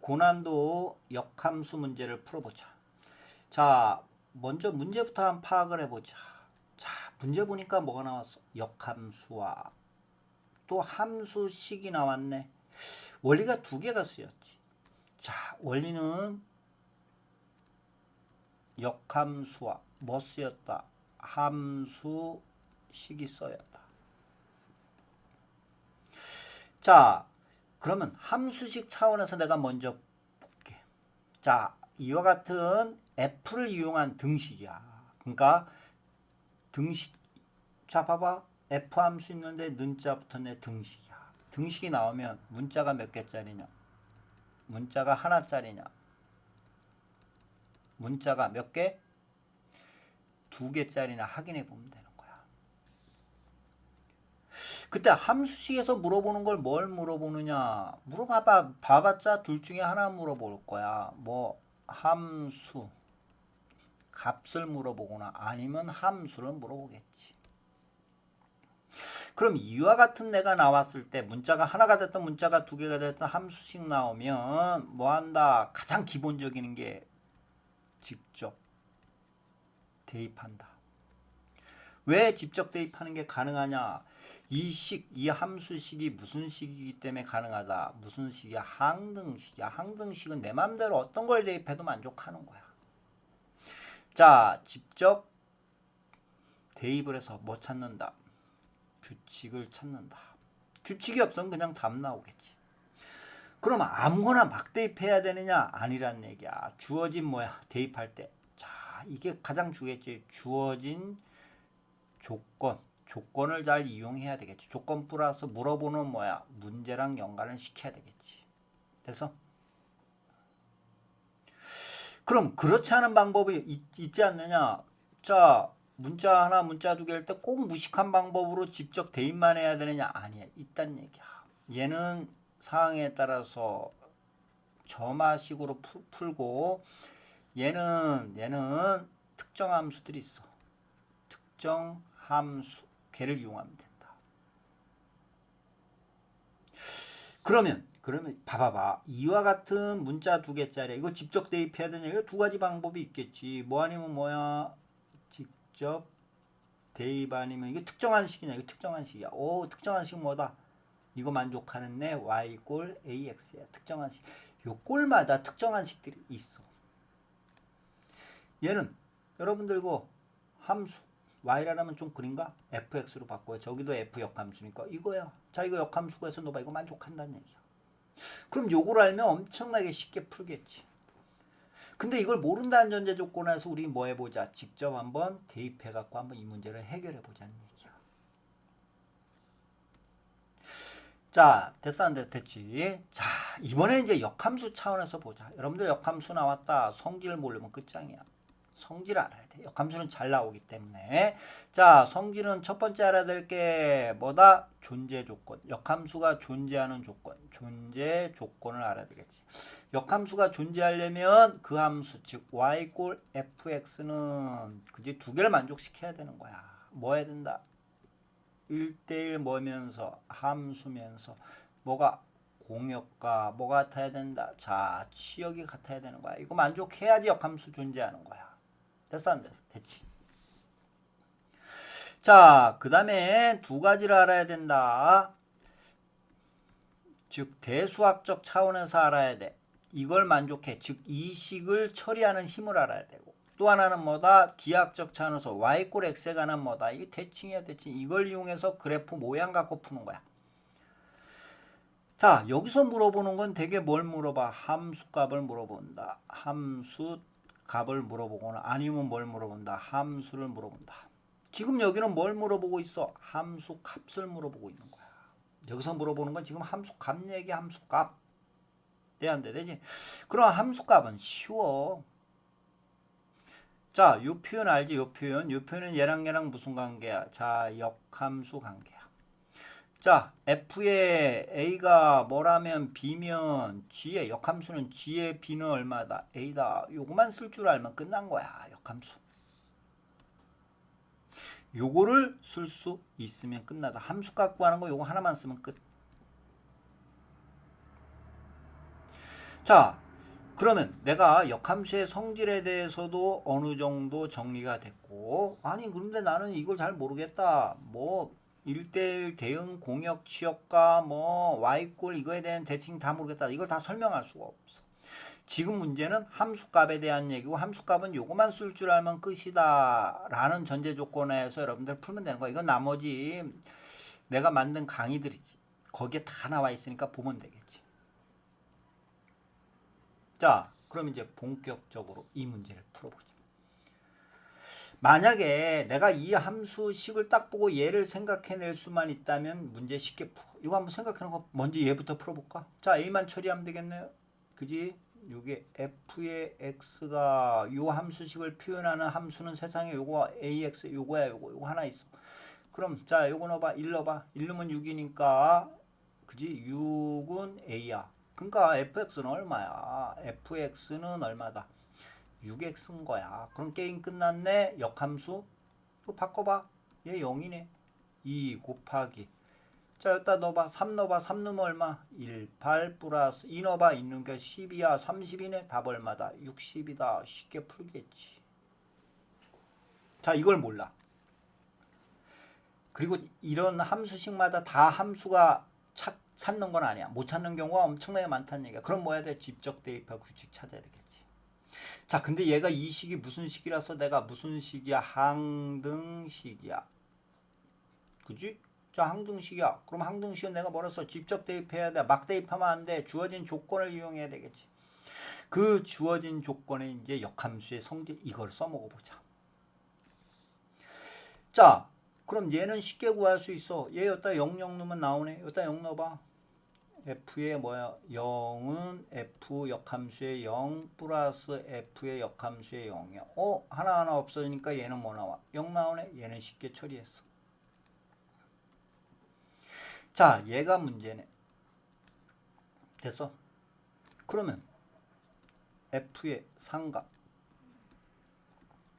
고난도 역함수 문제를 풀어보자. 자, 먼저 문제부터 한번 파악을 해보자. 자, 문제 보니까 뭐가 나왔어? 역함수와 또 함수식이 나왔네. 원리가 두 개가 쓰였지. 자, 원리는 역함수와 뭐 쓰였다? 함수식이 써였다. 자, 그러면 함수식 차원에서 내가 먼저 볼게. 자, 이와 같은 f를 이용한 등식이야. 그러니까 등식 자 봐봐 f 함수 있는데 는자 붙었네 등식이야. 등식이 나오면 문자가 몇 개짜리냐? 문자가 하나짜리냐? 문자가 몇 개? 두 개짜리나 확인해 보면 되는. 그때 함수식에서 물어보는 걸 뭘 물어보느냐? 물어봐봐 봐봤자 둘 중에 하나 물어볼 거야. 뭐 함수 값을 물어보거나 아니면 함수를 물어보겠지. 그럼 이와 같은 내가 나왔을 때 문자가 하나가 됐든 문자가 두 개가 됐든 함수식 나오면 뭐 한다? 가장 기본적인 게 직접 대입한다. 왜 직접 대입하는 게 가능하냐? 이 식, 이 함수식이 무슨 식이기 때문에 가능하다. 무슨 식이야? 항등식이야. 항등식은 내 마음대로 어떤 걸 대입해도 만족하는 거야. 자, 직접 대입을 해서 뭐 찾는다? 규칙을 찾는다. 규칙이 없으면 그냥 답 나오겠지. 그럼 아무거나 막 대입해야 되느냐? 아니란 얘기야. 주어진 뭐야? 대입할 때. 자, 이게 가장 중요했지. 주어진 조건. 조건을 잘 이용해야 되겠지. 조건 플러스 물어보는 뭐야? 문제랑 연관을 시켜야 되겠지. 그래서 그럼 그렇지 않은 방법이 있, 있지 않느냐? 자, 문자 하나, 문자 두 개 할 때 꼭 무식한 방법으로 직접 대입만 해야 되느냐? 아니야. 있단 얘기야. 얘는 상황에 따라서 점화식으로 푸, 풀고 얘는 얘는 특정 함수들이 있어. 특정 함수 걔를 이용하면 된다. 그러면 그러면 봐봐봐. 이와 같은 문자 두 개짜리 이거 직접 대입해야 되냐? 이거 두 가지 방법이 있겠지. 뭐 아니면 뭐야? 직접 대입 아니면 이게 특정한 식이냐? 이거 특정한 식이야. 오 특정한 식 뭐다? 이거 만족하는 내 y 꼴 ax야. 특정한 식요 꼴마다 특정한 식들이 있어. 얘는 여러분들 이거 함수 y라면 좀 그린가? fx로 바꿔요. 저기도 f 역함수니까 이거야. 자 이거 역함수가 해서 너봐 이거 만족한다는 얘기야. 그럼 요걸 알면 엄청나게 쉽게 풀겠지. 근데 이걸 모른다는 전제 조건에서 우리 뭐 해보자. 직접 한번 대입해 갖고 한번 이 문제를 해결해 보자는 얘기야. 자 됐어 안 됐, 됐지? 자 이번에 이제 역함수 차원에서 보자. 여러분들 역함수 나왔다. 성질 모르면 끝장이야. 성질 알아야 돼. 역함수는 잘 나오기 때문에. 자, 성질은 첫 번째 알아야 될 게 뭐다? 존재 조건. 역함수가 존재하는 조건. 존재 조건을 알아야 되겠지. 역함수가 존재하려면 그 함수, 즉 y 꼴 fx는 그지 두 개를 만족시켜야 되는 거야. 뭐 해야 된다? 1대1 뭐면서 함수면서 뭐가 공역과 뭐 같아야 된다. 자, 치역이 같아야 되는 거야. 이거 만족해야지 역함수 존재하는 거야. 됐어 안 됐어? 됐지. 자, 그 다음에 두 가지를 알아야 된다. 즉 대수학적 차원에서 알아야 돼. 이걸 만족해. 즉 이식을 처리하는 힘을 알아야 되고. 또 하나는 뭐다? 기하학적 차원에서 y꼴 x에 관한 뭐다? 이게 대칭이야 대칭. 이걸 이용해서 그래프 모양 갖고 푸는 거야. 자, 여기서 물어보는 건 되게 뭘 물어봐? 함수값을 물어본다. 함수 값을 물어보거나 아니면 뭘 물어본다. 함수를 물어본다. 지금 여기는 뭘 물어보고 있어? 함수 값을 물어보고 있는 거야. 여기서 물어보는 건 지금 함수 값 얘기 함수 값. 돼, 안 돼? 되지? 그럼 함수 값은 쉬워. 자, 요 표현 알지? 요 표현. 요 표현은 얘랑 얘랑 무슨 관계야? 자, 역함수 관계야. 자, f의 a가 뭐라면 b면 g의 역함수는 g의 b는 얼마다? a다. 요거만 쓸 줄 알면 끝난 거야. 역함수. 요거를 쓸 수 있으면 끝나다. 함수 갖고 하는 거 요거 하나만 쓰면 끝. 자, 그러면 내가 역함수의 성질에 대해서도 어느 정도 정리가 됐고, 아니, 그런데 나는 이걸 잘 모르겠다. 뭐, 1대1 대응 공역 취역과 뭐, y꼴 이거에 대한 대칭 다 모르겠다. 이걸 다 설명할 수가 없어. 지금 문제는 함수값에 대한 얘기고, 함수값은 요거만 쓸 줄 알면 끝이다. 라는 전제 조건에서 여러분들 풀면 되는 거야. 이건 나머지 내가 만든 강의들이지. 거기에 다 나와 있으니까 보면 되겠지. 자, 그럼 이제 본격적으로 이 문제를 풀어보자. 만약에 내가 이 함수식을 딱 보고 얘를 생각해낼 수만 있다면 문제 쉽게 풀어. 이거 한번 생각해놓은 거 먼저 얘부터 풀어볼까? 자, A만 처리하면 되겠네요. 그지? 요게 f의 x가 요 함수식을 표현하는 함수는 세상에 요거 ax 요거야 요거 요거 하나 있어. 그럼 자 요거 넣어봐 1 넣어봐 1 넣으면 6이니까 그지 6은 a야. 그러니까 fx는 얼마야? fx는 얼마다? 6x인 거야. 그럼 게임 끝났네. 역함수. 이거 바꿔봐. 얘 0이네. 2 곱하기. 자, 여기다 넣어봐. 3 넣어봐. 3 넣으면 얼마? 1, 8 플러스 2 넣어봐. 있는 게 10이야. 30이네. 답 얼마다? 60이다. 쉽게 풀겠지. 자, 이걸 몰라. 그리고 이런 함수식마다 다 함수가 찾, 찾는 건 아니야. 못 찾는 경우가 엄청나게 많다는 얘기야. 그럼 뭐 해야 돼? 집적 대입하 규칙 찾아야 되겠지. 자, 근데 얘가 이 식이 무슨 식이라서 내가 무슨 식이야? 항등식이야. 그지? 자, 항등식이야. 그럼 항등식은 내가 써? 직접 대입해야 돼. 막 대입하면 안 돼. 주어진 조건을 이용해야 되겠지. 그 주어진 조건에 이제 역함수의 성질 이걸 써먹어 보자. 자, 그럼 얘는 쉽게 구할 수 있어. 얘 여기다 0, 0 넣으면 나오네. 여기다 0 넣어봐. F의 뭐야? 0은 f 역함수의 0 플러스 f의 역함수의 0이야. 어? 하나하나 없어지니까 얘는 뭐 나와? 0 나오네. 얘는 쉽게 처리했어. 자, 얘가 문제네. 됐어? 그러면 f의 상각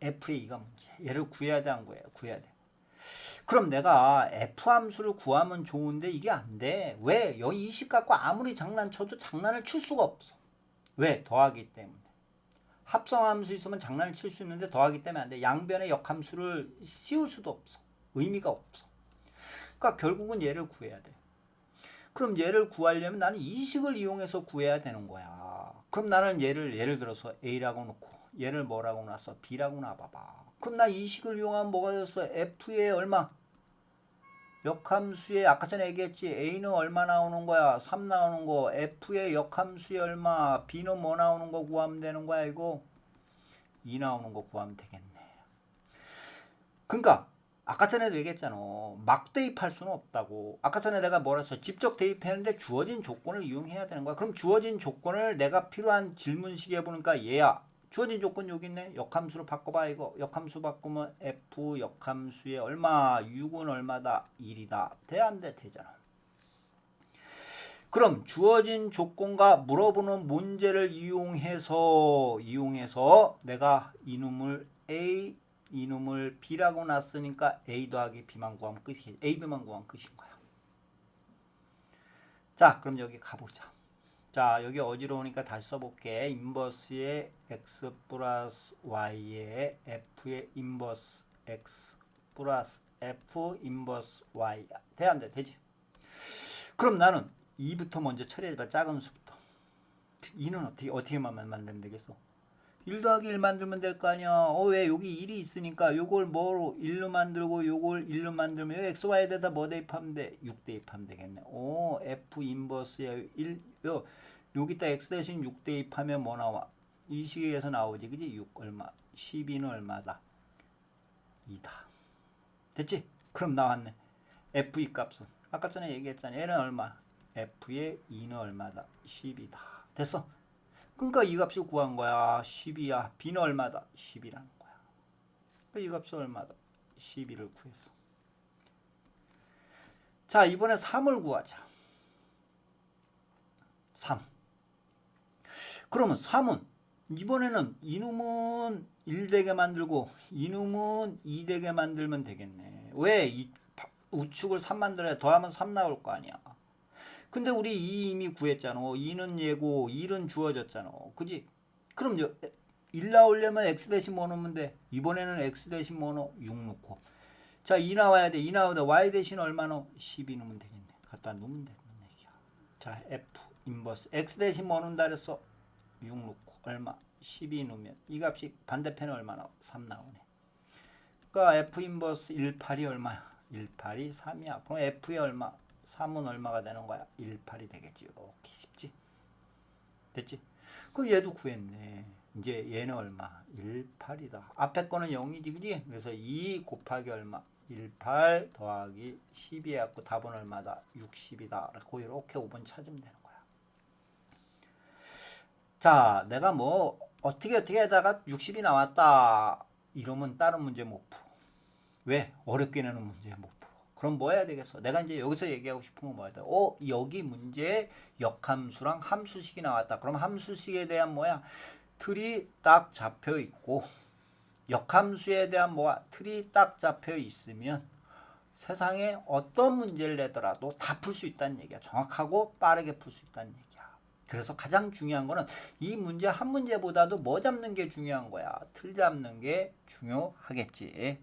f의 2가 문제. 얘를 구해야 돼, 안 구해야 돼? 구해야 돼. 그럼 내가 f 함수를 구하면 좋은데 이게 안 돼. 왜? 여기 20 갖고 아무리 장난쳐도 장난을 칠 수가 없어. 왜? 더하기 때문에. 합성 함수 있으면 장난을 칠 수 있는데 더하기 때문에 안 돼. 양변의 역함수를 씌울 수도 없어. 의미가 없어. 그러니까 결국은 얘를 구해야 돼. 그럼 얘를 구하려면 나는 이 식을 이용해서 구해야 되는 거야. 그럼 나는 얘를 예를 들어서 A라고 놓고 얘를 뭐라고 놨어? B라고 놔봐봐. 그럼 나 이 식을 이용하면 뭐가 됐어? F의 얼마? 역함수의 아까 전에 얘기했지 A는 얼마 나오는 거야? 3 나오는 거 F의 역함수의 얼마? B는 뭐 나오는 거 구하면 되는 거야 이거? 2 나오는 거 구하면 되겠네 그러니까 아까 전에도 얘기했잖아 막 대입할 수는 없다고 아까 전에 내가 뭐라 했어 직접 대입했는데 주어진 조건을 이용해야 되는 거야 그럼 주어진 조건을 내가 필요한 질문식에 보니까 얘야 주어진 조건 여기 있네. 역함수로 바꿔봐 이거. 역함수 바꾸면 f 역함수의 얼마? 6은 얼마다? 1이다. 돼 안 돼? 되잖아. 그럼 주어진 조건과 물어보는 문제를 이용해서 이용해서 내가 이놈을 a 이놈을 b라고 놨으니까 a 더하기 b만 구하면 끝이 a b만 구하면 끝인 거야. 자, 그럼 여기 가보자. 자 여기 어지러우니까 다시 써볼게. 인버스의 x 플러스 y의 f의 인버스 x 플러스 f 인버스 y. 돼 안돼? 되지? 그럼 나는 2부터 먼저 처리해봐. 작은 수부터. 2는 어떻게 어떻게 만들면 되겠어 1 더하기 1 만들면 될 거 아니야 어 왜 여기 1이 있으니까 요걸 뭐로 1로 만들고 요걸 1로 만들면 x, y에다 뭐 대입하면 돼? 6 대입하면 되겠네 오 f 인버스에 1 요, 여기다 x 대신 6 대입하면 뭐 나와? 이 식에서 나오지 그지? 6 얼마? 12는 얼마다? 2다 됐지? 그럼 나왔네 f2 값은 아까 전에 얘기했잖아 얘는 얼마? f의 2는 얼마다? 10이다 됐어? 그러니까 이 값을 구한 거야 10이야 b는 얼마다? 10이라는 거야 그러니까 이 값은 얼마다? 12를 구했어 자 이번에 3을 구하자 3 그러면 3은 이번에는 이놈은 1되게 만들고 이놈은 2되게 만들면 되겠네. 왜? 이 우측을 3 만들어야 더하면 3 나올 거 아니야. 근데 우리 2 이미 구했잖아. 2는 예고, 1은 주어졌잖아. 그지? 그럼 1 나오려면 x 대신 뭐 넣으면 돼? 이번에는 x 대신 뭐 넣어? 6 넣고. 자, 2 나와야 돼. 2 나오다 y 대신 얼마 넣어? 12 넣으면 되겠네. 갖다 놓으면 되는 얘기야. 자, f 인버스 x 대신 뭐 넣는다 그랬어? 6 넣고 얼마? 12 넣으면 이 값이 반대편에 얼마 나와? 3 나오네. 그러니까 f 인버스 18이 얼마야? 18이 3이야. 그럼 f의 얼마? 3은 얼마가 되는 거야? 18이 되겠지. 이렇게 쉽지? 됐지? 그럼 얘도 구했네. 이제 얘는 얼마? 18이다. 앞에 거는 0이지, 그지? 그래서 2 곱하기 얼마? 18 더하기 12 해갖고 답은 얼마다? 60이다. 그래고 이렇게 5번 찾으면 되는 거야. 자, 내가 뭐 어떻게 어떻게 하다가 60이 나왔다. 이러면 다른 문제 못 풀어. 왜? 어렵게 내는 문제 못 풀어. 그럼 뭐 해야 되겠어? 내가 이제 여기서 얘기하고 싶은 건 뭐야? 어, 여기 문제에 역함수랑 함수식이 나왔다. 그럼 함수식에 대한 뭐야? 틀이 딱 잡혀 있고 역함수에 대한 뭐야? 틀이 딱 잡혀 있으면 세상에 어떤 문제를 내더라도 다 풀 수 있다는 얘기야. 정확하고 빠르게 풀 수 있다는 얘기야. 그래서 가장 중요한 거는 이 문제 한 문제보다도 뭐 잡는 게 중요한 거야. 틀 잡는 게 중요하겠지.